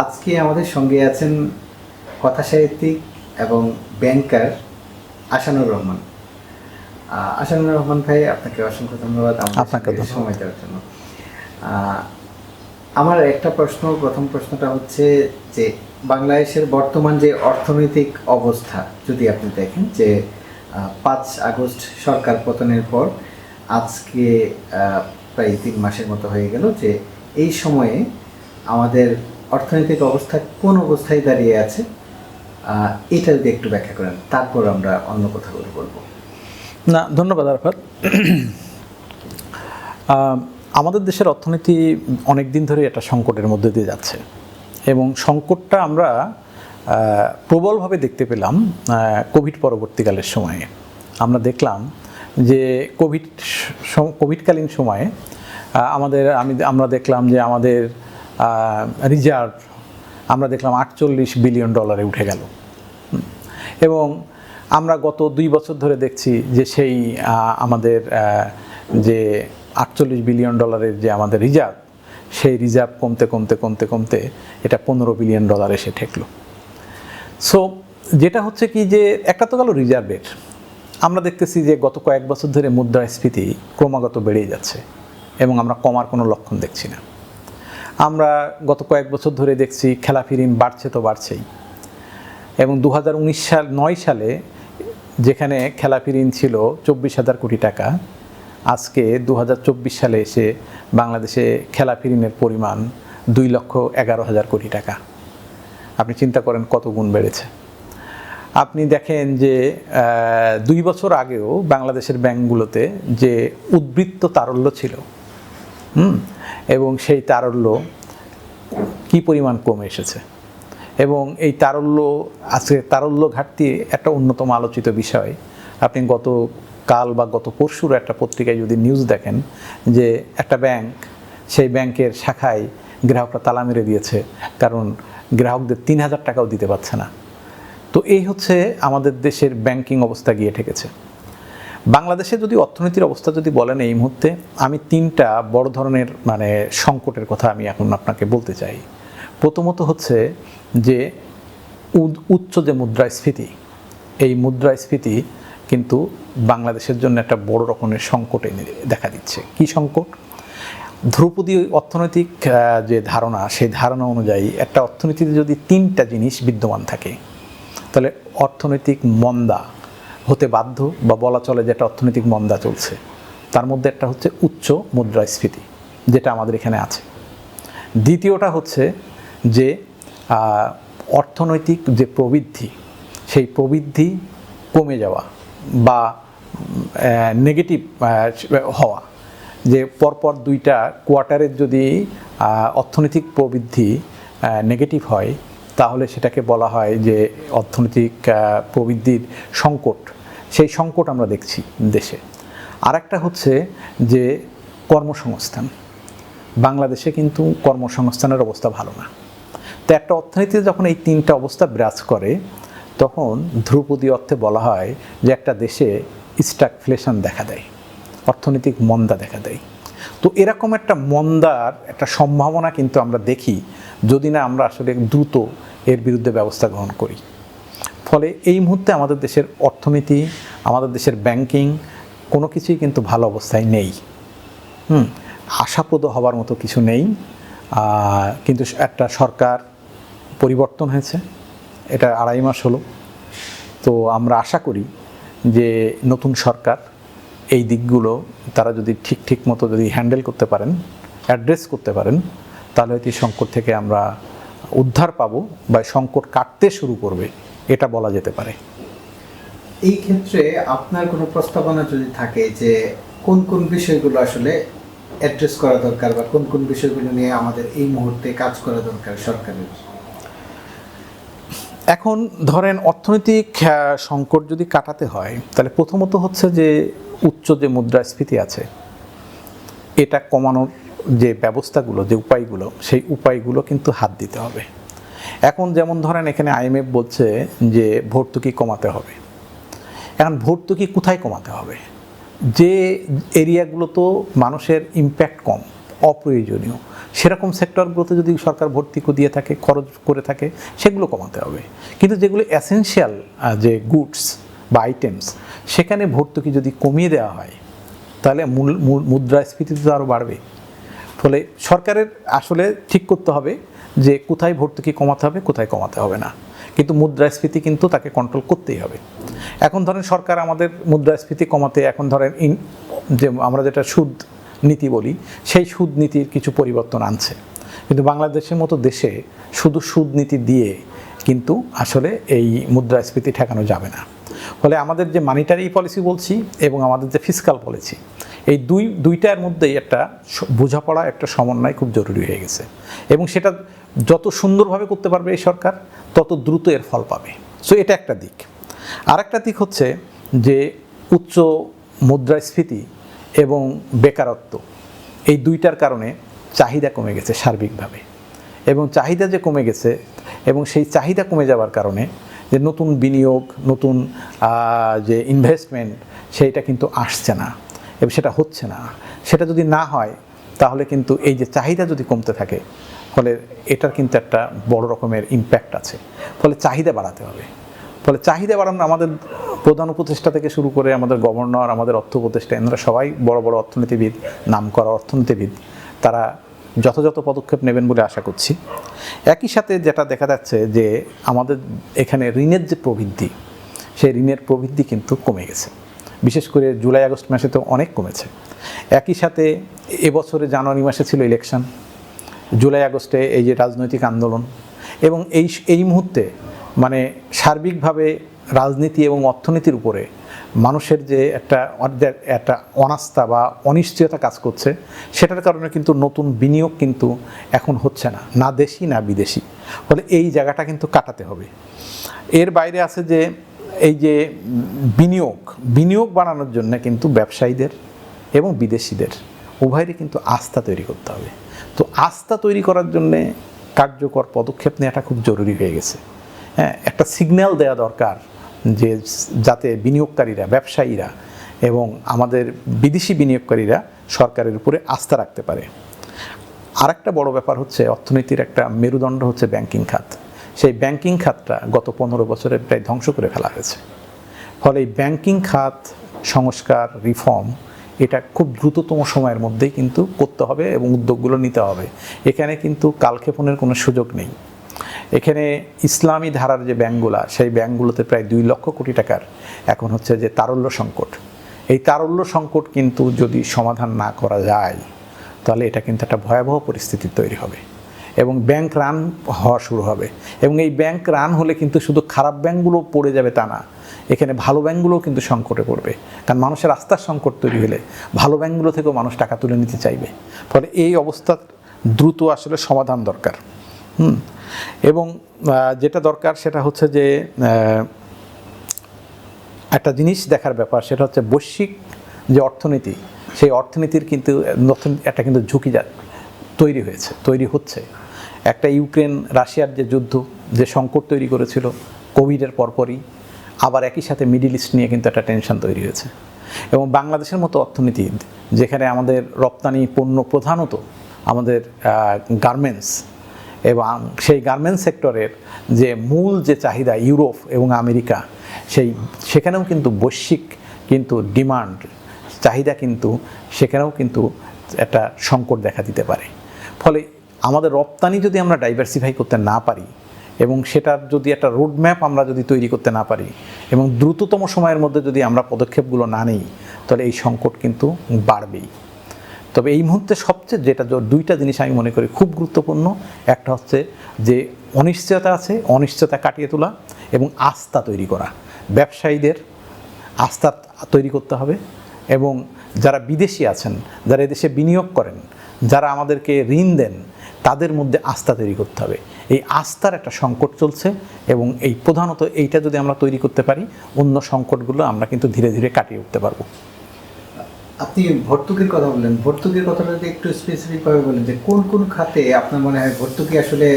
আজকে আমাদের সঙ্গে আছেন কথা সাহিত্যিক এবং ব্যাংকার আসানুর রহমান। আসানুর রহমান ভাই আপনাকে অসংখ্য ধন্যবাদ আপনাকে সময় দেওয়ার জন্য। আমার একটা প্রশ্ন প্রথম প্রশ্নটা হচ্ছে যে বাংলাদেশের বর্তমান যে অর্থনৈতিক অবস্থা যদি আপনি দেখেন যে পাঁচ আগস্ট সরকার পতনের পর আজকে প্রায় তিন মাসের মতো হয়ে গেল যে এই সময়ে আমাদের অর্থনৈতিক অবস্থা কোন অবস্থায় দাঁড়িয়ে আছে এটা যদি একটু ব্যাখ্যা করেন, তারপর আমরা অন্য কথাগুলো বলব। না, ধন্যবাদ, আরফাত। আমাদের দেশের অর্থনীতি অনেক দিন ধরে একটা সংকটের মধ্যে দিয়ে যাচ্ছে এবং সংকটটা আমরা প্রবলভাবে দেখতে পেলাম কোভিড পরবর্তীকালের সময়ে। আমরা দেখলাম যে কোভিড কোভিডকালীন সময়ে আমাদের, আমি, আমরা দেখলাম যে আমাদের রিজার্ভ আমরা দেখলাম আটচল্লিশ বিলিয়ন ডলারে উঠে গেল। এবং আমরা গত দুই বছর ধরে দেখছি যে সেই আমাদের যে আটচল্লিশ বিলিয়ন ডলারের যে আমাদের রিজার্ভ সেই রিজার্ভ কমতে কমতে কমতে কমতে এটা পনেরো বিলিয়ন ডলার এসে ঠেকল। সো যেটা হচ্ছে কি যে একটা তো গেল রিজার্ভের আমরা দেখতেছি যে গত কয়েক বছর ধরে মুদ্রাস্ফীতি ক্রমাগত বেড়েই যাচ্ছে এবং আমরা কমার কোনো লক্ষণ দেখছি না। আমরা গত কয়েক বছর ধরে দেখছি খেলাফি ঋণ বাড়ছে তো বাড়ছেই। এবং দু সাল, নয় সালে যেখানে খেলাপি ঋণ ছিল চব্বিশ হাজার কোটি টাকা, আজকে দু হাজার চব্বিশ সালে এসে বাংলাদেশে খেলাপি ঋণের পরিমাণ দুই লক্ষ এগারো হাজার কোটি টাকা। আপনি চিন্তা করেন কত গুণ বেড়েছে। আপনি দেখেন যে দুই বছর আগেও বাংলাদেশের ব্যাংকগুলোতে যে উদ্বৃত্ত তারল্য ছিল হুম? এবং সেই তারল্য কি পরিমাণ কমে এসেছে? এবং এই তারল্য আজকে তারল্য ঘাটতি একটা অন্যতম আলোচিত বিষয়। আপনি গত কাল বা গত পরশুর একটা পত্রিকায় যদি নিউজ দেখেন যে একটা ব্যাংক সেই ব্যাংকের শাখায় গ্রাহকরা তালা মেরে দিয়েছে, কারণ গ্রাহকদের তিন হাজার টাকাও দিতে পারছে না। তো এই হচ্ছে আমাদের দেশের ব্যাংকিং অবস্থা গিয়ে ঠেকেছে। বাংলাদেশে যদি অর্থনীতির অবস্থা যদি বলেন এই মুহূর্তে, আমি তিনটা বড় ধরনের মানে সংকটের কথা আমি এখন আপনাকে বলতে চাই। প্রথমত হচ্ছে যে উচ্চ যে মুদ্রাস্ফীতি, এই মুদ্রাস্ফীতি কিন্তু বাংলাদেশের জন্য একটা বড় রকমের সংকট এনে দেখা দিচ্ছে। কি সংকট? ধ্রুপদী অর্থনৈতিক যে ধারণা, সেই ধারণা অনুযায়ী একটা অর্থনীতিতে যদি তিনটা জিনিস বিদ্যমান থাকে, তাহলে অর্থনৈতিক মন্দা হতে বাধ্য বা বলা চলে যে একটা অর্থনৈতিক মন্দা চলছে। তার মধ্যে একটা হচ্ছে উচ্চ মুদ্রাস্ফীতি, যেটা আমাদের এখানে আছে। দ্বিতীয়টা হচ্ছে যে অর্থনৈতিক যে প্রবৃদ্ধি, সেই প্রবৃদ্ধি কমে যাওয়া বা নেগেটিভ হওয়া। যে পরপর দুইটা কোয়ার্টারের যদি অর্থনৈতিক প্রবৃদ্ধি নেগেটিভ হয়, তাহলে সেটাকে বলা হয় যে অর্থনৈতিক প্রবৃদ্ধির সংকট। সেই সংকট আমরা দেখছি দেশে। আরেকটা হচ্ছে যে কর্মসংস্থান। বাংলাদেশে কিন্তু কর্মসংস্থানের অবস্থা ভালো না। তো একটা অর্থনীতিতে যখন এই তিনটা অবস্থা বিরাজ করে, তখন ধ্রুপদী অর্থে বলা হয় যে একটা দেশে স্ট্যাগফ্লেশন দেখা দেয়, অর্থনৈতিক মন্দা দেখা দেয়। তো এরকম একটা মন্দার একটা সম্ভাবনা কিন্তু আমরা দেখি, যদি না আমরা আসলে দ্রুত এর বিরুদ্ধে ব্যবস্থা গ্রহণ করি। ফলে এই মুহূর্তে আমাদের দেশের অর্থনীতি, আমাদের দেশের ব্যাংকিং কোনো কিছুই কিন্তু ভালো অবস্থায় নেই। হুম, আশাপ্রদ হবার মতো কিছু নেই। কিন্তু একটা সরকার পরিবর্তন হয়েছে, এটা আড়াই মাস হলো। তো আমরা আশা করি যে নতুন সরকার এই দিকগুলো তারা যদি ঠিক ঠিক মতো যদি হ্যান্ডেল করতে পারেন অ্যাড্রেস করতে পারেন, তাহলে হয়তো সংকট থেকে আমরা উদ্ধার পাবো বা সংকট কাটতে শুরু করবে। এটা বলা যেতে পারে। এই ক্ষেত্রে আপনার কোনো প্রস্তাবনা যদি থাকে যে কোন কোন বিষয়গুলো আসলে অ্যাড্রেস করা দরকার বা কোন কোন বিষয়গুলো নিয়ে আমাদের এই মুহূর্তে কাজ করা দরকার সরকারের? এখন ধরেন অর্থনৈতিক সংকট যদি কাটাতে হয় তাহলে প্রথমত হচ্ছে যে উচ্চ যে মুদ্রাস্ফীতি আছে এটা কমানোর যে ব্যবস্থাগুলো যে উপায়গুলো সেই উপায়গুলো কিন্তু হাত দিতে হবে। এখন যেমন ধরেন এখানে আইএমএফ বলছে যে ভর্তুকি কমাতে হবে। এখন ভর্তুকি কোথায় কমাতে হবে? যে এরিয়াগুলো তো মানুষের ইম্প্যাক্ট কম, অপ্রয়োজনীয়। সেরকম সেক্টরগুলোতে যদি সরকার ভর্তি দিয়ে থাকে, খরচ করে থাকে, সেগুলো কমাতে হবে। কিন্তু যেগুলো অ্যাসেনশিয়াল যে গুডস বা আইটেমস সেখানে ভর্তুকি যদি কমিয়ে দেওয়া হয়, তাহলে মূল- মুদ্রাস্ফীতি তো আরও বাড়বে। ফলে সরকারের আসলে ঠিক করতে হবে যে কোথায় ভর্তুকি কমাতে হবে, কোথায় কমাতে হবে না। কিন্তু মুদ্রাস্ফীতি কিন্তু তাকে কন্ট্রোল করতেই হবে। এখন ধরেন সরকার আমাদের মুদ্রাস্ফীতি কমাতে, এখন ধরেন ইন, যে আমরা যেটা সুদ নীতি বলি, সেই সুদ নীতির কিছু পরিবর্তন আনছে। কিন্তু বাংলাদেশের মতো দেশে শুধু সুদ নীতি দিয়ে কিন্তু আসলে এই মুদ্রাস্ফীতি ঠেকানো যাবে না। ফলে আমাদের যে মানিটারি পলিসি বলছি এবং আমাদের যে ফিসকাল পলিসি এই দুই, দুইটার মধ্যেই একটা বোঝাপড়া, একটা সমন্বয় খুব জরুরি হয়ে গেছে। এবং সেটা যত সুন্দরভাবে করতে পারবে এই সরকার, তত দ্রুত এর ফল পাবে। সো এটা একটা দিক। আর একটা দিক হচ্ছে যে উচ্চ মুদ্রাস্ফীতি এবং বেকারত্ব, এই দুইটার কারণে চাহিদা কমে গেছে সার্বিকভাবে। এবং চাহিদা যে কমে গেছে এবং সেই চাহিদা কমে যাওয়ার কারণে যে নতুন বিনিয়োগ, নতুন যে ইনভেস্টমেন্ট সেইটা কিন্তু আসছে না এবং সেটা হচ্ছে না। সেটা যদি না হয়, তাহলে কিন্তু এই যে চাহিদা যদি কমতে থাকে ফলে এটার কিন্তু একটা বড় রকমের ইম্প্যাক্ট আছে। ফলে চাহিদা বাড়াতে হবে। ফলে চাহিদা বাড়ানো আমাদের প্রধান উপদেষ্টা থেকে শুরু করে আমাদের গভর্নর আমাদের অর্থ উপদেষ্টা, এনারা সবাই বড় বড় অর্থনীতিবিদ নাম করা অর্থনীতিবিদ, তারা যথাযথ পদক্ষেপ নেবেন বলে আশা করছি। একই সাথে যেটা দেখা যাচ্ছে যে আমাদের এখানে ঋণের যে প্রবৃদ্ধি, সেই ঋণের প্রবৃদ্ধি কিন্তু কমে গেছে। বিশেষ করে জুলাই, আগস্ট মাসে তো অনেক কমেছে। একই সাথে এবছরে জানুয়ারি মাসে ছিল ইলেকশন জুলাই আগস্টে এই যে রাজনৈতিক আন্দোলন এবং এই এই মুহূর্তে মানে সার্বিকভাবে রাজনীতি এবং অর্থনীতির উপরে মানুষের যে একটা একটা অনাস্থা বা অনিশ্চয়তা কাজ করছে, সেটার কারণে কিন্তু নতুন বিনিয়োগ কিন্তু এখন হচ্ছে না না দেশি, না বিদেশি। ফলে এই জায়গাটা কিন্তু কাটাতে হবে। এর বাইরে আছে যে এই যে বিনিয়োগ বিনিয়োগ বাড়ানোর জন্য কিন্তু ব্যবসায়ীদের এবং বিদেশিদের, উভয়েরই কিন্তু আস্থা তৈরি করতে হবে। তো আস্থা তৈরি করার জন্যে কার্যকর পদক্ষেপ নেওয়াটা খুব জরুরি হয়ে গেছে। হ্যাঁ একটা সিগন্যাল দেওয়া দরকার যে যাতে বিনিয়োগকারীরা, ব্যবসায়ীরা এবং আমাদের বিদেশি বিনিয়োগকারীরা সরকারের উপরে আস্থা রাখতে পারে। আরেকটা বড় ব্যাপার হচ্ছে অর্থনীতির একটা মেরুদণ্ড হচ্ছে ব্যাংকিং খাত। সেই ব্যাংকিং খাতটা গত পনেরো বছরে প্রায় ধ্বংস করে ফেলা হয়েছে। ফলে ব্যাংকিং খাত সংস্কার রিফর্ম এটা খুব দ্রুততম সময়ের মধ্যেই কিন্তু করতে হবে এবং উদ্যোগগুলো নিতে হবে। এখানে কিন্তু কালক্ষেপণের কোনো সুযোগ নেই। এখানে ইসলামী ধারার যে ব্যাঙ্কগুলো সেই ব্যাংকগুলোতে প্রায় দুই লক্ষ কোটি টাকার এখন হচ্ছে যে তারল্য সংকট। এই তারল্য সংকট কিন্তু যদি সমাধান না করা যায়, তাহলে এটা কিন্তু একটা ভয়াবহ পরিস্থিতি তৈরি হবে। এবং ব্যাংক রান হওয়া শুরু হবে। এবং এই ব্যাংক রান হলে কিন্তু শুধু খারাপ ব্যাংকগুলো পড়ে যাবে তা না, এখানে ভালো ব্যাংকগুলোও কিন্তু সংকটে পড়বে। কারণ মানুষের আস্থার সংকট তৈরি হলে ভালো ব্যাংকগুলো থেকেও মানুষ টাকা তুলে নিতে চাইবে। ফলে এই অবস্থার দ্রুত আসলে সমাধান দরকার। হুম? এবং যেটা দরকার সেটা হচ্ছে যে একটা জিনিস দেখার ব্যাপার, সেটা হচ্ছে বৈশ্বিক যে অর্থনীতি, সেই অর্থনীতির কিন্তু নতুন একটা কিন্তু ঝুঁকি যা তৈরি হয়েছে, তৈরি হচ্ছে। একটা ইউক্রেন, রাশিয়ার যে যুদ্ধ, যে সংকট তৈরি করেছিল, কোভিডের পরপরই, আবার একই সাথে মিডিল ইস্ট নিয়ে কিন্তু একটা টেনশন তৈরি হয়েছে। এবং বাংলাদেশের মতো অর্থনীতি, যেখানে আমাদের রপ্তানি পণ্য প্রধানত আমাদের গার্মেন্টস এবং সেই গার্মেন্টস সেক্টরের যে মূল যে চাহিদা ইউরোপ এবং আমেরিকা, সেই সেখানেও কিন্তু বৈশ্বিক কিন্তু ডিমান্ড চাহিদা কিন্তু সেখানেও কিন্তু একটা সংকট দেখা দিতে পারে। ফলে আমাদের রপ্তানি যদি আমরা ডাইভার্সিফাই করতে না পারি এবং সেটার যদি একটা রোডম্যাপ আমরা যদি তৈরি করতে না পারি এবং দ্রুততম সময়ের মধ্যে যদি আমরা পদক্ষেপগুলো না নিই, তাহলে এই সংকট কিন্তু বাড়বেই। তবে এই মুহূর্তে সবচেয়ে যেটা দুইটা জিনিস আমি মনে করি খুব গুরুত্বপূর্ণ। একটা হচ্ছে যে অনিশ্চয়তা আছে, অনিশ্চয়তা কাটিয়ে তোলা এবং আস্থা তৈরি করা। ব্যবসায়ীদের আস্থা তৈরি করতে হবে এবং যারা বিদেশি আছেন, যারা এদেশে বিনিয়োগ করেন, যারা আমাদেরকে ঋণ দেন তাদের মধ্যে আস্থা তৈরি করতে হবে। এই আস্থার একটা সংকট চলছে এবং এই প্রধানত এইটা যদি আমরা তৈরি করতে পারি অন্য সংকটগুলো আমরা কিন্তু ধীরে ধীরে কাটিয়ে উঠতে পারব। আপনি ভর্তুকির কথা বললেন। ভর্তুকির কথাটা যদি একটু স্পেসিফিকভাবে বলেন যে কোন কোন খাতে আপনার মনে হয় ভর্তুকি আসলে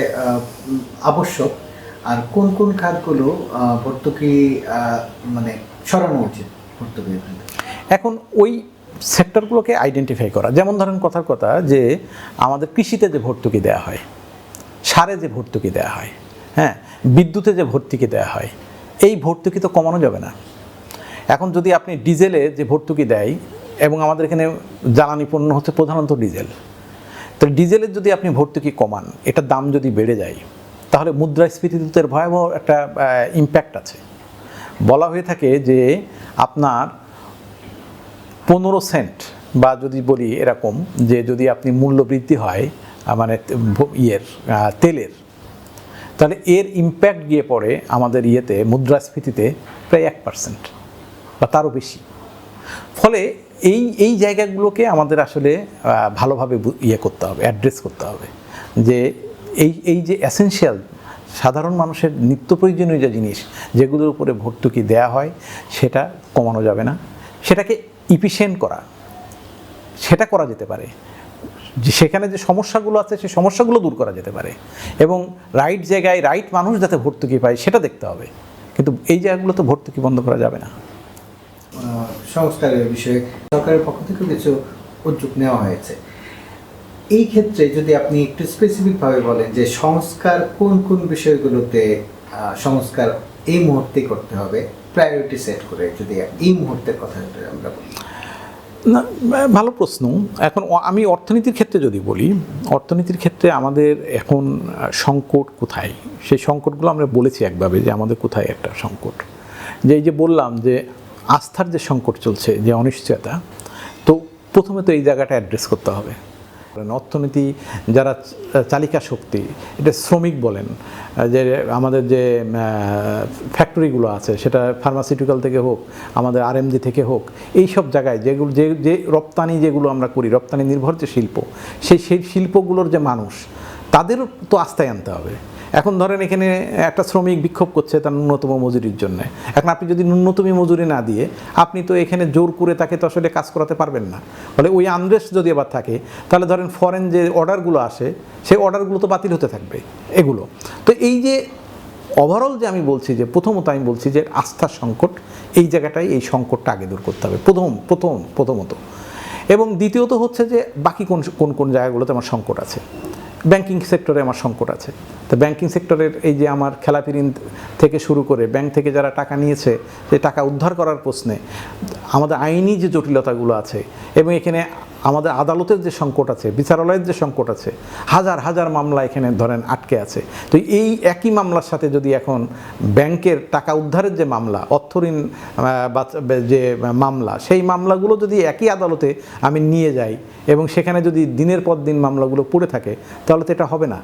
আবশ্যক আর কোন কোন খাতগুলো ভর্তুকি মানে সরানো উচিত ভর্তুকি এখন ওই সেক্টরগুলোকে আইডেন্টিফাই করা। যেমন ধরেন কথার কথা যে আমাদের কৃষিতে যে ভর্তুকি দেওয়া হয়, সারে যে ভর্তুকি দেওয়া হয় হ্যাঁ বিদ্যুতে যে ভর্তুকি দেওয়া হয়, এই ভর্তুকি তো কমানো যাবে না। এখন যদি আপনি ডিজেলে যে ভর্তুকি দেয় এবং আমাদের এখানে জ্বালানি পণ্য হচ্ছে প্রধানত ডিজেল তো ডিজেলের যদি আপনি ভর্তুকি কমান, এটার দাম যদি বেড়ে যায়, তাহলে মুদ্রাস্ফীতিতে ভয়াবহ একটা ইম্প্যাক্ট আছে। বলা হয়ে থাকে যে আপনার পনেরো সেন্ট, বা যদি বলি এরকম যে যদি আপনি মূল্য বৃদ্ধি হয় মানে ইয়ের তেলের, তাহলে এর ইম্প্যাক্ট গিয়ে পড়ে আমাদের ইয়েতে, মুদ্রাস্ফীতিতে প্রায় এক পার্সেন্ট বা তারও বেশি। ফলে এই এই জায়গাগুলোকে আমাদের আসলে ভালোভাবে ইয়ে করতে হবে অ্যাড্রেস করতে হবে। যে এই এই যে অ্যাসেনশিয়াল সাধারণ মানুষের নিত্য প্রয়োজনীয় যে জিনিস, যেগুলোর উপরে ভর্তুকি দেয়া হয়, সেটা কমানো যাবে না। সেটাকে ইফিসিয়েন্ট করা, সেটা করা যেতে পারে। সেখানে যে সমস্যাগুলো আছে, সেই সমস্যাগুলো দূর করা যেতে পারে। এবং রাইট জায়গায় রাইট মানুষ যাতে ভর্তুকি পায়, সেটা দেখতে হবে। কিন্তু এই জায়গাগুলো তো ভর্তুকি বন্ধ করা যাবে না। সংস্কারের বিষয়ে সরকারের পক্ষ থেকে কিছু উদ্যোগ নেওয়া হয়েছে। এই ক্ষেত্রে যদি আপনি একটু স্পেসিফিকভাবে বলেন যে সংস্কার কোন কোন বিষয়গুলোতে সংস্কার এই মুহূর্তে করতে হবে প্রায়োরিটি সেট করে যদি এই মুহূর্তের কথা আমরা বলি। না, ভালো প্রশ্ন। এখন আমি অর্থনীতির ক্ষেত্রে যদি বলি, অর্থনীতির ক্ষেত্রে আমাদের এখন সংকট কোথায়? সেই সংকটগুলো আমরা বলেছি একভাবে যে আমাদের কোথায় একটা সংকট। যে এই যে বললাম যে আস্থার যে সংকট চলছে, যে অনিশ্চয়তা, তো প্রথমে তো এই জায়গাটা অ্যাড্রেস করতে হবে। অর্থনীতি যারা চালিকা শক্তি, এটা শ্রমিক বলেন যে আমাদের যে ফ্যাক্টরিগুলো আছে, সেটা ফার্মাসিউটিক্যাল থেকে হোক, আমাদের আরএমজি থেকে হোক এই সব জায়গায় যেগুলো যে যে রপ্তানি যেগুলো আমরা করি, রপ্তানি নির্ভর যে শিল্প সেই সেই শিল্পগুলোর যে মানুষ, তাদেরও তো আস্থায় আনতে হবে। এখন ধরেন এখানে একটা শ্রমিক বিক্ষোভ করছে তার ন্যূনতম মজুরির জন্য। এখন আপনি যদি ন্যূনতম মজুরি না দিয়ে, আপনি তো এখানে জোর করে তাকে তো আসলে কাজ করাতে পারবেন না। ফলে ওই আনরেস্ট যদি আবার থাকে, তাহলে ধরেন ফরেন যে অর্ডারগুলো আসে, সেই অর্ডারগুলো তো বাতিল হতে থাকবে এগুলো। তো এই যে ওভারঅল যে আমি বলছি, যে প্রথমত আমি বলছি যে আস্থার সংকট, এই জায়গাটাই এই সংকটটা আগে দূর করতে হবে। প্রথম প্রথম, প্রথমত। এবং দ্বিতীয়ত হচ্ছে যে বাকি কোন কোন কোন জায়গাগুলোতে আমার সংকট আছে। ব্যাংকিং সেক্টরে আমার সংকট আছে। তো ব্যাংকিং সেক্টরের এই যে আমার খেলাপি ঋণ থেকে শুরু করে ব্যাংক থেকে যারা টাকা নিয়েছে সেই টাকা উদ্ধার করার প্রশ্নে, আমাদের আইনি যে জটিলতাগুলো আছে এবং এখানে আমাদের আদালতের যে সংকট আছে, বিচারালয়ের যে সংকট আছে, হাজার হাজার মামলা এখানে ধরেন আটকে আছে। তো এই একই মামলার সাথে যদি এখন ব্যাংকের টাকা উদ্ধারের যে মামলা অর্থঋণ বাচ- যে মামলা, সেই মামলাগুলো যদি একই আদালতে আমি নিয়ে যাই এবং সেখানে যদি দিনের পর দিন মামলাগুলো পড়ে থাকে, তাহলে তো এটা হবে না।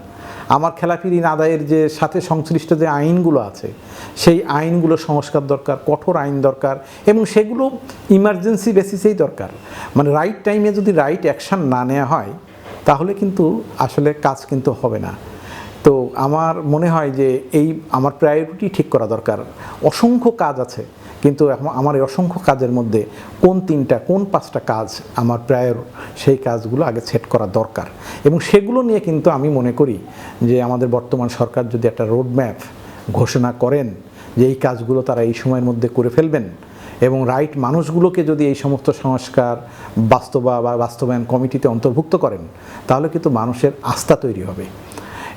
আমার খেলাপি ঋণ আদায়ের যে সাথে সংশ্লিষ্ট যে আইনগুলো আছে, সেই আইনগুলো সংস্কার দরকার, কঠোর আইন দরকার এবং সেগুলো ইমার্জেন্সি বেসিসেই দরকার। মানে রাইট টাইমে যদি রাইট অ্যাকশান না নেওয়া হয়, তাহলে কিন্তু আসলে কাজ কিন্তু হবে না। তো আমার মনে হয় যে এই আমার প্রায়োরিটি ঠিক করা দরকার। অসংখ্য কাজ আছে, কিন্তু এখন আমার এই অসংখ্য কাজের মধ্যে কোন তিনটা, কোন পাঁচটা কাজ আমার প্রায়র সেই কাজগুলো আগে সেট করা দরকার। এবং সেগুলো নিয়ে কিন্তু আমি মনে করি যে আমাদের বর্তমান সরকার যদি একটা রোডম্যাপ ঘোষণা করেন যে এই কাজগুলো তারা এই সময়ের মধ্যে করে ফেলবেন এবং রাইট মানুষগুলোকে যদি এই সমস্ত সংস্কার, বাস্তবা, বা বাস্তবায়ন কমিটিতে অন্তর্ভুক্ত করেন, তাহলে কিন্তু মানুষের আস্থা তৈরি হবে।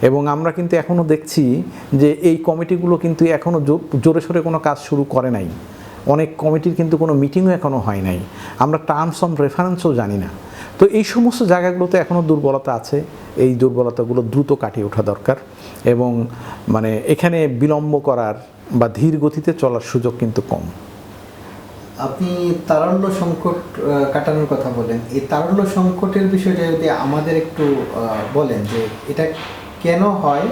এবং আমরা কিন্তু এখনও দেখছি যে এই কমিটিগুলো কিন্তু এখনও জোরে সোরে কোনো কাজ শুরু করে নাই। অনেক কমিটির কিন্তু কোনো মিটিংও এখনও হয় নাই। আমরা টার্মস অফ রেফারেন্সও জানি না। তো এই সমস্ত জায়গাগুলোতে এখনও দুর্বলতা আছে। এই দুর্বলতাগুলো দ্রুত কাটিয়ে ওঠা দরকার। এবং মানে এখানে বিলম্ব করার বা ধীর গতিতে চলার সুযোগ কিন্তু কম। আপনি তারল্য সংকট কাটানোর কথা বলেন। এই তারল্য সংকটের বিষয়টা যদি আমাদের একটু বলেন যে এটা কেন হয়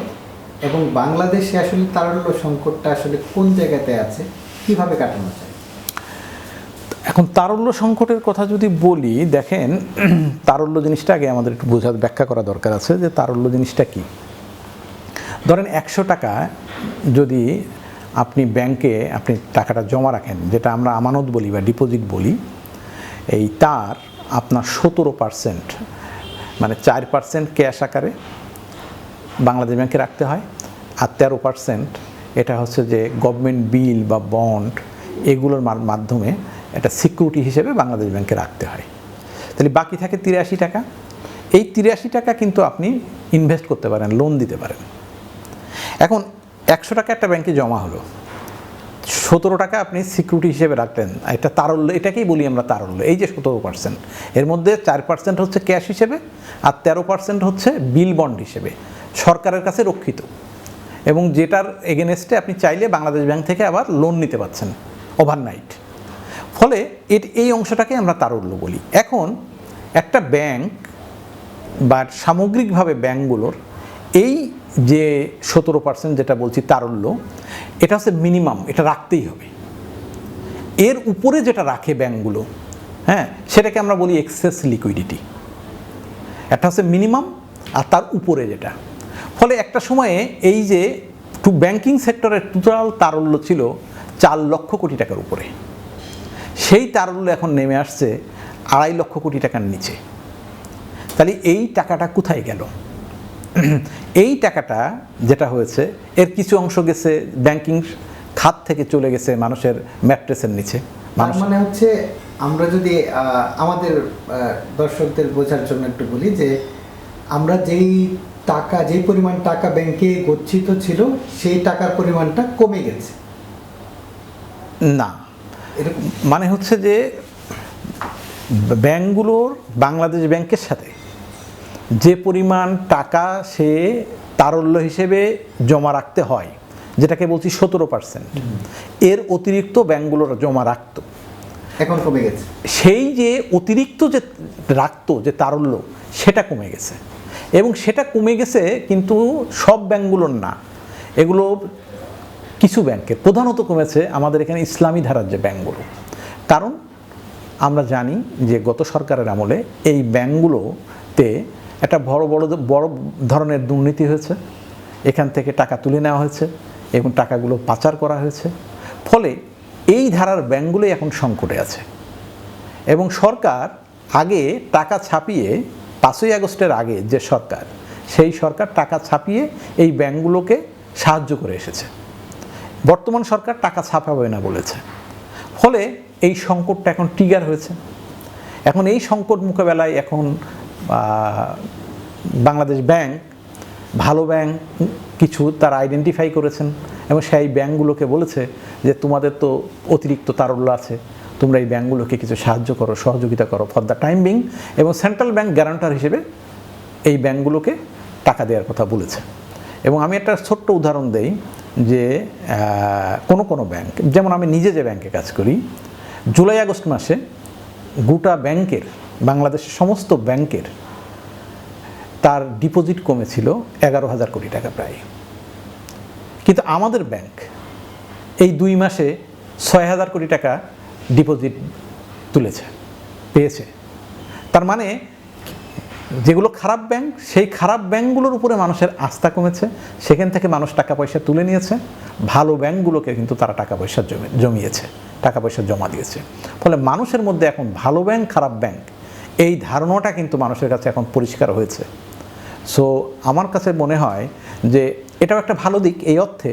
এবং বাংলাদেশে আসলে তারল্য সংকটটা আসলে কোন জায়গাতে আছে, কীভাবে কাটানো যায়? এখন তারল্য সংকটের কথা যদি বলি, দেখেন, তারল্য জিনিসটা আগে আমাদের একটু বোঝার, ব্যাখ্যা করা দরকার আছে যে তারল্য জিনিসটা কি। ধরেন একশো টাকা যদি আপনি ব্যাংকে আপনি টাকাটা জমা রাখেন, যেটা আমরা আমানত বলি বা ডিপোজিট বলি, এই তার আপনার সতেরো পার্সেন্ট মানে চার পার্সেন্ট ক্যাশ আকারে বাংলাদেশ ব্যাংকে রাখতে হয়, আর তেরো পার্সেন্ট এটা হচ্ছে যে গভর্নমেন্ট বিল বা বন্ড এগুলোর মাধ্যমে একটা সিকিউরিটি হিসেবে বাংলাদেশ ব্যাংকে রাখতে হয়। তাহলে বাকি থাকে তিরাশি টাকা। এই তিরাশি টাকা কিন্তু আপনি ইনভেস্ট করতে পারেন লোন দিতে পারেন। এখন একশো টাকা একটা ব্যাংকে জমা হলো। সতেরো টাকা আপনি সিকিউরিটি হিসেবে রাখলেন। এটা তারল্য, এটাকেই বলি আমরা তারল্য। এই যে সতেরো পার্সেন্ট এর মধ্যে চার পার্সেন্ট হচ্ছে ক্যাশ হিসেবে আর তেরো পার্সেন্ট হচ্ছে বিল বন্ড হিসেবে। সরকারের কাছে রক্ষিত। এবং যেটার এগেনস্টে আপনি চাইলে বাংলাদেশ ব্যাংক থেকে আবার লোন নিতে পারছেন ওভারনাইট ফলে এই অংশটাকে আমরা তারল্য বলি। এখন একটা ব্যাংক বা সামগ্রিকভাবে ব্যাংকগুলোর এই যে সতেরো পার্সেন্ট যেটা বলছি তারল্য, এটা হচ্ছে মিনিমাম এটা রাখতেই হবে। এর উপরে যেটা রাখে ব্যাংকগুলো হ্যাঁ সেটাকে আমরা বলি এক্সেস লিকুইডিটি একটা হচ্ছে মিনিমাম আর তার উপরে যেটা। ফলে একটা সময়ে এই যে টু ব্যাংকিং সেক্টরের টোটাল তারল্য ছিল চার লক্ষ কোটি টাকার উপরে। সেই তারল্য এখন নেমে আসছে আড়াই লক্ষ কোটি টাকার নিচে। তাহলে এই টাকাটা কোথায় গেল? এই টাকাটা যেটা হয়েছে এর কিছু অংশ গেছে ব্যাংকিং খাত থেকে চলে গেছে মানুষের ম্যাট্রেসের নিচে। মানে হচ্ছে আমরা যদি আমাদের দর্শকদের বোঝার জন্য একটু বলি যে আমরা যেই টাকা যেই পরিমাণ টাকা ব্যাংকে গচ্ছিত ছিল সেই টাকার পরিমাণটা কমে গেছে। না। মানে হচ্ছে যে ব্যাংকগুলোর বাংলাদেশ ব্যাংকের সাথে যে পরিমাণ টাকা সে তারল্য হিসেবে জমা রাখতে হয় যেটাকে বলছি সতেরো পার্সেন্ট এর অতিরিক্ত ব্যাংকগুলোর জমা রাখত। এখন কমে গেছে। সেই যে অতিরিক্ত যে রাখতো যে তারল্য সেটা কমে গেছে। এবং সেটা কমে গেছে কিন্তু সব ব্যাংকগুলোর না। এগুলো কিছু ব্যাংকের প্রধানত কমেছে আমাদের এখানে ইসলামী ধারার যে ব্যাংকগুলো। কারণ আমরা জানি যে গত সরকারের আমলে এই ব্যাংকগুলোতে একটা বড় বড় বড় ধরনের দুর্নীতি হয়েছে। এখান থেকে টাকা তুলে নেওয়া হয়েছে এবং টাকাগুলো পাচার করা হয়েছে। ফলে এই ধারার ব্যাংকগুলোই এখন সংকটে আছে। এবং সরকার আগে টাকা ছাপিয়ে, পাঁচই আগস্টের আগে যে সরকার, সেই সরকার টাকা ছাপিয়ে এই ব্যাংকগুলোকে সাহায্য করে এসেছে। বর্তমান সরকার টাকা ছাপাবে না বলেছে। ফলে এই সংকটটা এখন ট্রিগার হয়েছে। এখন এই সংকট মোকাবেলায় এখন বাংলাদেশ ব্যাংক, ভালো ব্যাংক কিছু তারা আইডেন্টিফাই করেছেন এবং সেই ব্যাংকগুলোকে বলেছে যে তোমাদের তো অতিরিক্ত তারল্য আছে, তোমরা এই ব্যাংকগুলোকে কিছু সাহায্য করো, সহযোগিতা করো ফর দ্য টাইম বিং এবং সেন্ট্রাল ব্যাংক গ্যারান্টার হিসেবে এই ব্যাংকগুলোকে টাকা দেওয়ার কথা বলেছে। এবং আমি একটা ছোট্ট উদাহরণ দেই যে কোনো কোনো ব্যাংক, যেমন আমি নিজে যে ব্যাংকে কাজ করি, জুলাই আগস্ট মাসে গোটা ব্যাংকের বাংলাদেশের সমস্ত ব্যাংকের তার ডিপোজিট কমেছিল এগারো হাজার কোটি টাকা প্রায়। কিন্তু আমাদের ব্যাংক এই দুই মাসে ছয় হাজার কোটি টাকা ডিপোজিট তুলেছে, পেয়েছে। তার মানে যেগুলো খারাপ ব্যাংক, সেই খারাপ ব্যাংকগুলোর উপরে মানুষের আস্থা কমেছে। সেখান থেকে মানুষ টাকা পয়সা তুলে নিয়েছে। ভালো ব্যাংকগুলোকে কিন্তু তারা টাকা পয়সা জমে, জমিয়েছে টাকা পয়সা জমা দিয়েছে। ফলে মানুষের মধ্যে এখন ভালো ব্যাংক, খারাপ ব্যাংক এই ধারণাটা কিন্তু মানুষের কাছে এখন পরিষ্কার হয়েছে। সো আমার কাছে মনে হয় যে এটাও একটা ভালো দিক এই অর্থে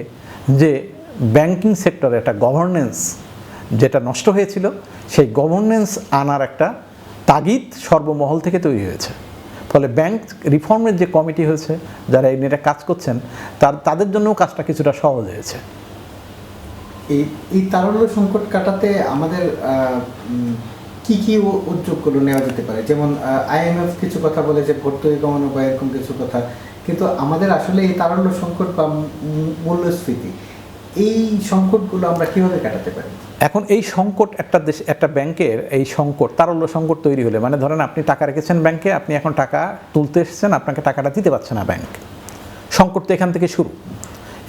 যে ব্যাংকিং সেক্টরে একটা গভর্নেন্স যেটা নষ্ট হয়েছিল, সেই গভর্নেন্স আনার একটা তাগিদ সর্বমহল থেকে তৈরি হয়েছে। ফলে ব্যাংক রিফর্মের যে কমিটি হয়েছে, যারা এই নিয়ে কাজ করছেন, তার, তাদের জন্যও কাজটা কিছুটা সহজ হয়েছে। এই এই তারল্য সংকট কাটাতে আমাদের কি কি উদ্যোগগুলো নেওয়া যেতে পারে? যেমন আইএমএফ কিছু কথা বলে যে ভর্তুকি কমানো বা এরকম কিছু কথা। কিন্তু আমাদের আসলে এই তারল্য সংকট বা মূল্যস্ফীতি, এই সংকটগুলো আমরা কীভাবে কাটাতে পারি? এখন এই সংকট একটা দেশ, একটা ব্যাংকের এই সংকট, তারল্য সংকট তৈরি হলে মানে ধরেন আপনি টাকা রেখেছেন ব্যাংকে, আপনি এখন টাকা তুলতে এসেছেন, আপনাকে টাকাটা দিতে পারছে না ব্যাংক। সংকট তো এখান থেকে শুরু।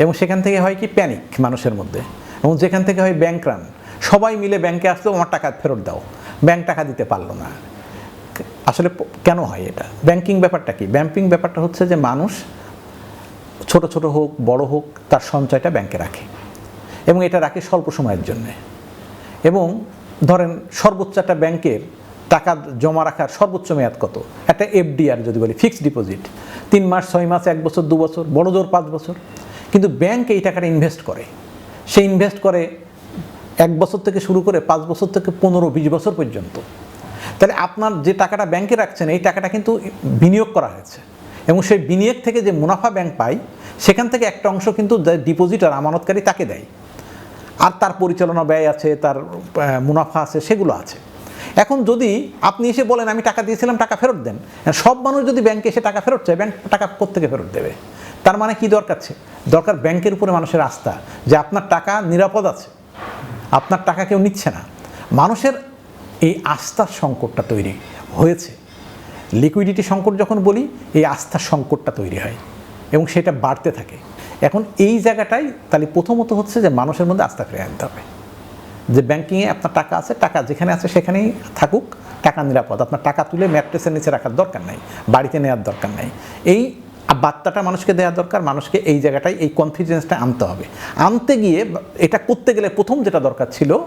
এবং সেখান থেকে হয় কি? প্যানিক মানুষের মধ্যে। এবং যেখান থেকে হয় ব্যাংক রান। সবাই মিলে ব্যাংকে আসলেও আমার টাকা ফেরত দাও। ব্যাংক টাকা দিতে পারল না। আসলে কেন হয় এটা? ব্যাংকিং ব্যাপারটা কি? ব্যাংকিং ব্যাপারটা হচ্ছে যে মানুষ ছোট ছোট হোক, বড় হোক, তার সঞ্চয়টা ব্যাংকে রাখে এবং এটা রাখে স্বল্প সময়ের জন্যে। এবং ধরেন সর্বোচ্চ একটা ব্যাংকের টাকা জমা রাখার সর্বোচ্চ মেয়াদ কত? একটা এফডিআর যদি বলি, ফিক্সড ডিপোজিট। তিন মাস, ছয় মাস, এক বছর, দু বছর, বড় জোর পাঁচ বছর। কিন্তু ব্যাংক এই টাকাটা ইনভেস্ট করে। সে ইনভেস্ট করে এক বছর থেকে শুরু করে পাঁচ বছর থেকে পনেরো, বিশ বছর পর্যন্ত। তাহলে আপনার যে টাকাটা ব্যাংকে রাখছেন, এই টাকাটা কিন্তু বিনিয়োগ করা হয়েছে। এবং সেই বিনিয়োগ থেকে যে মুনাফা ব্যাংক পায়, সেখান থেকে একটা অংশ কিন্তু ডিপোজিট আর আমানতকারী তাকে দেয়। আর তার পরিচালনা ব্যয় আছে, তার মুনাফা আছে, সেগুলো আছে। এখন যদি আপনি এসে বলেন, আমি টাকা দিয়েছিলাম, টাকা ফেরত দেন। সব মানুষ যদি ব্যাংকে এসে টাকা ফেরত চায়, ব্যাংক টাকা কোত্থেকে ফেরত দেবে? তার মানে কি দরকার আছে? দরকার ব্যাংকের উপরে মানুষের আস্থা যে আপনার টাকা নিরাপদ আছে। আপনার টাকা কেউ নিচ্ছে না। মানুষের এই আস্থার সংকটটা তৈরি হয়েছে। লিকুইডিটি সংকট যখন বলি, এই আস্থার সংকটটা তৈরি হয় এবং সেটা বাড়তে থাকে। এখন এই জায়গাটাই তাহলে প্রথমত হচ্ছে যে মানুষের মধ্যে আস্থা ফিরে আনতে হবে। যে ব্যাংকিংয়ে আপনার টাকা আছে, টাকা যেখানে আছে সেখানেই থাকুক, টাকা নিরাপদ। আপনার টাকা তুলে ম্যাট্রেসের নিচে রাখার দরকার নাই, বাড়িতে নেওয়ার দরকার নাই। এই বার্তাটা মানুষকে দেওয়া দরকার, মানুষকে এই জায়গাটায়, এই কনফিডেন্সটা আনতে হবে। আনতে গিয়ে এটা করতে গেলে প্রথম যেটা দরকার ছিল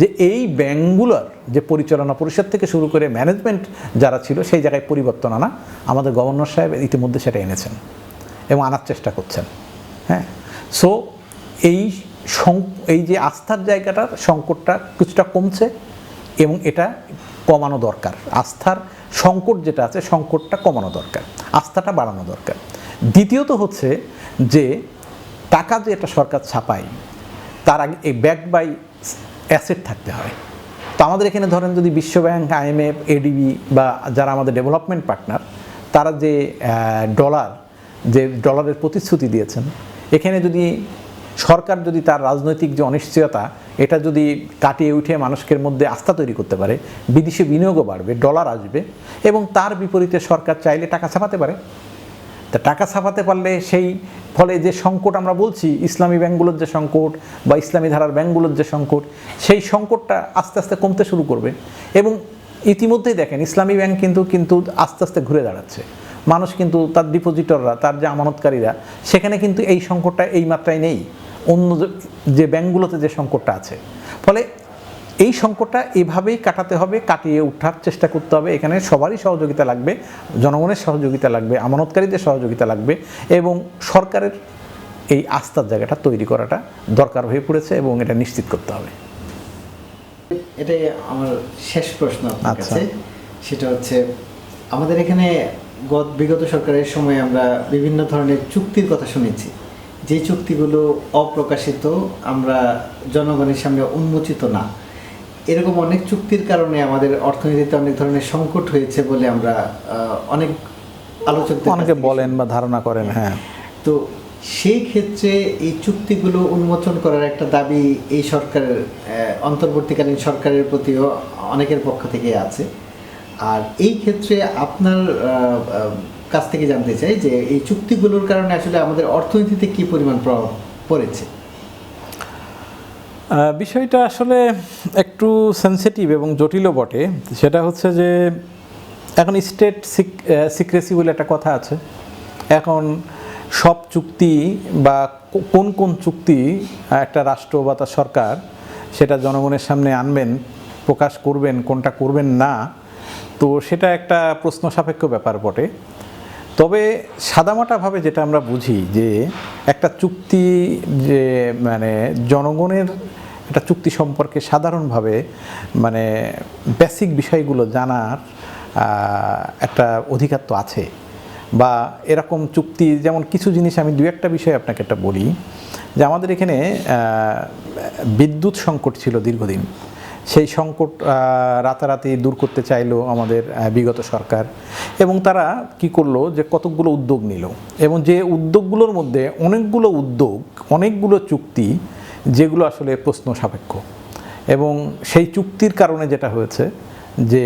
যে এই ব্যাংকগুলোর যে পরিচালনা পরিষদ থেকে শুরু করে ম্যানেজমেন্ট যারা ছিল সেই জায়গায় পরিবর্তন আনা, আমাদের গভর্নর সাহেব ইতিমধ্যে সেটা এনেছেন এবং আনার চেষ্টা করছেন। হ্যাঁ? সো এই এই যে আস্থার জায়গাটার সংকটটা কিছুটা কমছে এবং এটা কমানো দরকার। আস্থার সংকট যেটা আছে, সংকটটা কমানো দরকার, আস্থাটা বাড়ানো দরকার। দ্বিতীয়ত হচ্ছে যে, টাকা যে একটা সরকার ছাপায়, তার আগে এই ব্যাক বাই অ্যাসেট থাকতে হয়। তো আমাদের এখানে ধরেন যদি বিশ্বব্যাংক আইএমএফ এডিবি বা যারা আমাদের ডেভেলপমেন্ট পার্টনার তারা যে ডলার যে ডলারের প্রতিশ্রুতি দিয়েছেন, এখানে যদি সরকার যদি তার রাজনৈতিক যে অনিশ্চয়তা, এটা যদি কাটিয়ে উঠে মানুষের মধ্যে আস্থা তৈরি করতে পারে, বিদেশি বিনিয়োগও বাড়বে, ডলার আসবে, এবং তার বিপরীতে সরকার চাইলে টাকা ছাপাতে পারে। তা টাকা ছাপাতে পারলে সেই ফলে যে সংকট আমরা বলছি, ইসলামী ব্যাংকগুলোর যে সংকট বা ইসলামী ধারার ব্যাংকগুলোর যে সংকট, সেই সংকটটা আস্তে আস্তে কমতে শুরু করবে। এবং ইতিমধ্যেই দেখেন, ইসলামী ব্যাংক কিন্তু কিন্তু আস্তে আস্তে ঘুরে দাঁড়াচ্ছে। মানুষ কিন্তু তার ডিপোজিটররা তার যে আমানতকারীরা, সেখানে কিন্তু এই সংকটটা এই মাত্রায় নেই। অন্য যে- ব্যাংকগুলোতে যে সংকটটা আছে। ফলে এই সংকটটা এভাবেই কাটাতে হবে কাটিয়ে ওঠার চেষ্টা করতে হবে। এখানে সবারই সহযোগিতা লাগবে জনগণের সহযোগিতা লাগবে আমানতকারীদের সহযোগিতা লাগবে এবং সরকারের এই আস্থার জায়গাটা তৈরি করাটা দরকার হয়ে পড়েছে এবং এটা নিশ্চিত করতে হবে। এটাই আমার শেষ প্রশ্ন আপনার আচ্ছা। কাছে। সেটা হচ্ছে আমাদের এখানে গত- বিগত সরকারের সময় আমরা বিভিন্ন ধরনের চুক্তির কথা শুনেছি। যে চুক্তিগুলো অপ্রকাশিত আমরা জনগণের সামনে উন্মোচিত না। এরকম অনেক চুক্তির কারণে আমাদের অর্থনীতিতে অনেক ধরনের সংকট হয়েছে বলে আমরা অনেক আলোচকদের কাছ অনেকে বলেন বা ধারণা করেন হ্যাঁ। তো সেই ক্ষেত্রে এই চুক্তিগুলো উন্মোচন করার একটা দাবি এই সরকারের অন্তর্বর্তীকালীন সরকারের প্রতিও অনেকের পক্ষ থেকে আছে। আর এই ক্ষেত্রে আপনার কাছ থেকে জানতে চাই যে এই চুক্তিগুলোর কারণে আসলে আমাদের অর্থনীতিতে কি পরিমাণ প্রভাব পড়েছে? বিষয়টা আসলে একটু সেনসিটিভ এবং জটিলও বটে। সেটা হচ্ছে যে এখন স্টেট সিক্রেসি বলে একটা কথা আছে। এখন সব চুক্তি বা কোন কোন চুক্তি একটা রাষ্ট্র বা তার সরকার সেটা জনগণের সামনে আনবেন, প্রকাশ করবেন, কোনটা করবেন না, তো সেটা একটা প্রশ্ন সাপেক্ষ ব্যাপার বটে। তবে সাদামাটাভাবে যেটা আমরা বুঝি যে একটা চুক্তি যে মানে জনগণের একটা চুক্তি সম্পর্কে সাধারণভাবে মানে বেসিক বিষয়গুলো জানার একটা অধিকার তো আছে। বা এরকম চুক্তি, যেমন কিছু জিনিস আমি দু একটা বিষয় আপনাকে একটা বলি, যে আমাদের এখানে বিদ্যুৎ সংকট ছিল দীর্ঘদিন। সেই সংকট রাতারাতি দূর করতে চাইলো আমাদের বিগত সরকার। এবং তারা কি করল যে কতকগুলো উদ্যোগ নিল। এবং যে উদ্যোগগুলোর মধ্যে অনেকগুলো উদ্যোগ অনেকগুলো চুক্তি যেগুলো আসলে প্রশ্ন সাপেক্ষ। এবং সেই চুক্তির কারণে যেটা হয়েছে যে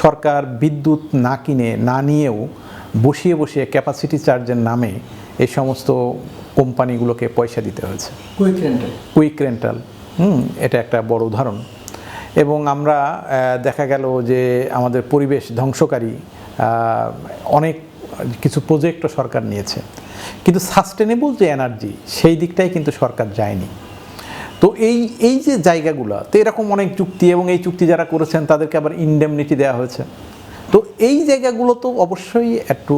সরকার বিদ্যুৎ না কিনে না নিয়েও বসিয়ে বসিয়ে ক্যাপাসিটি চার্জের নামে এই সমস্ত কোম্পানিগুলোকে পয়সা দিতে হয়েছে। কুইক রেন্টাল কুইক রেন্টাল হুম এটা একটা বড় উদাহরণ। এবং আমরা দেখা গেল যে আমাদের পরিবেশ ধ্বংসকারী অনেক কিছু প্রজেক্টও সরকার নিয়েছে। কিন্তু সাস্টেনেবল যে এনার্জি সেই দিকটাই কিন্তু সরকার যায়নি। তো এই এই যে জায়গাগুলো, তো এরকম অনেক চুক্তি এবং এই চুক্তি যারা করেছেন, তাদেরকে আবার ইনডেমনিটি দেওয়া হয়েছে। তো এই জায়গাগুলো তো অবশ্যই একটু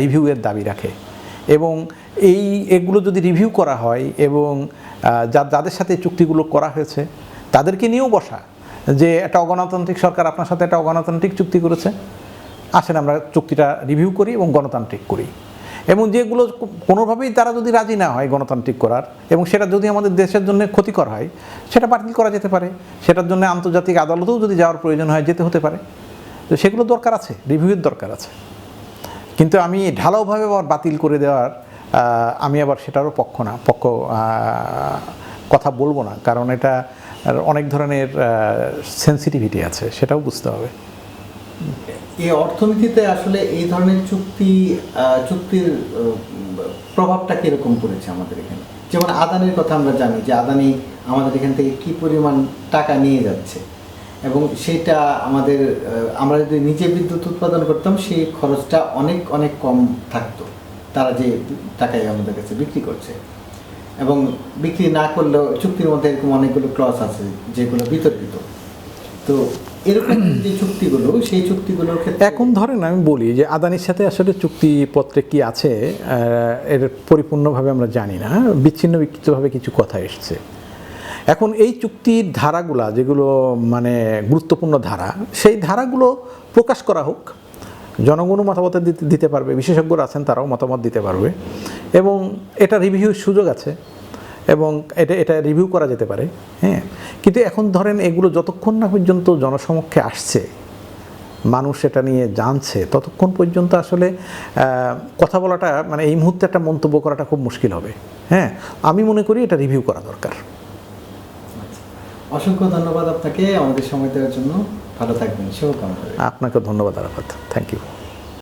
রিভিউয়ের দাবি রাখে। এবং এই, এগুলো যদি রিভিউ করা হয় এবং যাদের সাথে চুক্তিগুলো করা হয়েছে, তাদেরকে নিয়েও বসা। যে একটা অগণতান্ত্রিক সরকার আপনার সাথে একটা অগণতান্ত্রিক চুক্তি করেছে, আসেন আমরা চুক্তিটা রিভিউ করি এবং গণতান্ত্রিক করি। এবং যেগুলো কোনোভাবেই তারা যদি রাজি না হয় গণতান্ত্রিক করার, এবং সেটা যদি আমাদের দেশের জন্য ক্ষতিকর হয়, সেটা বাতিল করা যেতে পারে। সেটার জন্য আন্তর্জাতিক আদালতেও যদি যাওয়ার প্রয়োজন হয়, যেতে হতে পারে। তো সেগুলো দরকার আছে রিভিউয়ের দরকার আছে। কিন্তু আমি ঢালাওভাবে আবার বাতিল করে দেওয়ার আমি আবার সেটারও পক্ষ না, পক্ষ কথা বলব না। কারণ এটা অনেক ধরনের সেন্সিটিভিটি আছে, সেটাও বুঝতে হবে। এই অর্থনীতিতে আসলে এই ধরনের চুক্তি চুক্তির প্রভাবটা কীরকম পড়েছে আমাদের এখানে? যেমন আদানির কথা আমরা জানি যে আদানি আমাদের এখান থেকে কি পরিমাণ টাকা নিয়ে যাচ্ছে এবং সেটা আমাদের আমরা যদি নিজে বিদ্যুৎ উৎপাদন করতাম, সেই খরচটা অনেক অনেক কম থাকতো। তারা যে টাকায় আমাদের কাছে বিক্রি করছে। এবং বিক্রি না করলেও চুক্তির মধ্যে এরকম অনেকগুলো ক্লস আছে, যেগুলো বিতর্কিত। তো এরকম যে চুক্তিগুলো, সেই চুক্তিগুলোর ক্ষেত্রে এখন ধরেন আমি বলি যে আদানির সাথে আসলে চুক্তিপত্রে কি আছে এর পরিপূর্ণভাবে আমরা জানি না, বিচ্ছিন্ন বিক্ষিপ্তভাবে কিছু কথা এসছে। এখন এই চুক্তির ধারাগুলা, যেগুলো মানে গুরুত্বপূর্ণ ধারা, সেই ধারাগুলো প্রকাশ করা হোক, জনগণও মতামত দিতে দিতে পারবে, বিশেষজ্ঞরা আছেন, তারাও মতামত দিতে পারবে। এবং এটা রিভিউর সুযোগ আছে এবং এটা এটা রিভিউ করা যেতে পারে হ্যাঁ? কিন্তু এখন ধরেন এগুলো যতক্ষণ না পর্যন্ত জনসমক্ষে আসছে মানুষ এটা নিয়ে জানছে ততক্ষণ পর্যন্ত আসলে কথা বলাটা মানে এই মুহূর্তে একটা মন্তব্য করাটা খুব মুশকিল হবে হ্যাঁ? আমি মনে করি এটা রিভিউ করা দরকার। অসংখ্য ধন্যবাদ আপনাকে আমাদের সময় দেওয়ার জন্য। ভালো থাকবেন শুভকামনা আপনাকে ধন্যবাদ আরাফাত। Thank you